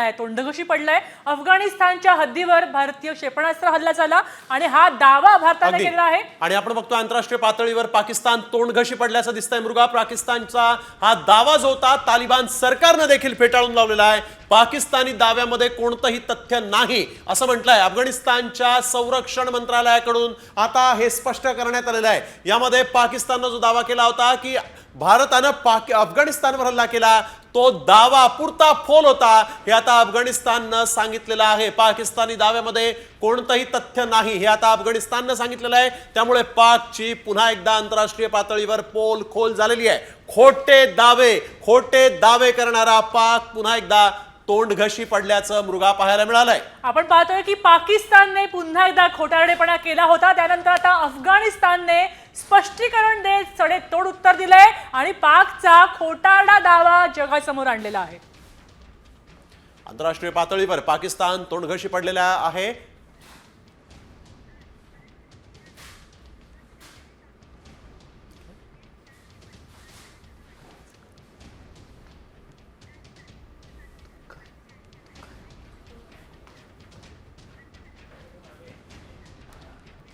आहे तोंडघशी पडलाय. अफगाणिस्तानच्या हद्दीवर भारतीय क्षेपणास्त्र हल्ला झाला आणि हा दावा भारताने. केलेला आहे. आणि आपण बघतो आंतरराष्ट्रीय पातळीवर पाकिस्तान तोंडघशी पडल्याचं दिसतंय. मृगा पाकिस्तानचा हा दावा जो होता तालिबान सरकारनं देखील फेटाळून लावलेला आहे. पाकिस्तानी दाव्यामध्ये कोणतंही तथ्य नाही असं म्हटलंय. अफगाणिस्तानच्या संरक्षण मंत्रालयाकडून आता हे स्पष्ट करण्यात आलेलं आहे. यामध्ये पाकिस्ताननं जो दावा केला होता की भारतानं पाक अफगाणिस्तानवर हल्ला केला तो दावा पुरता फोल होता हे आता अफगाणिस्ताननं सांगितलेलं आहे. पाकिस्तानी दाव्यामध्ये कोणतंही तथ्य नाही हे आता अफगाणिस्ताननं सांगितलेलं आहे. त्यामुळे पाकची पुन्हा एकदा आंतरराष्ट्रीय पातळीवर पोल खोल झालेली आहे. खोटे दावे खोटे दावे करणारा पाक पुन्हा एकदा तोंडघशी पडल्याचं मृगा पाहायला मिळालंय. आपण पाहतोय की पाकिस्तानने पुन्हा एकदा खोटारडेपणा केला होता. त्यानंतर आता अफगाणिस्तानने स्पष्टीकरण देत सडे तोड उत्तर दिलंय आणि पाकचा खोटारडा दावा जगासमोर आणलेला आहे. आंतरराष्ट्रीय पातळीवर पाकिस्तान तोंडघशी पडलेला आहे.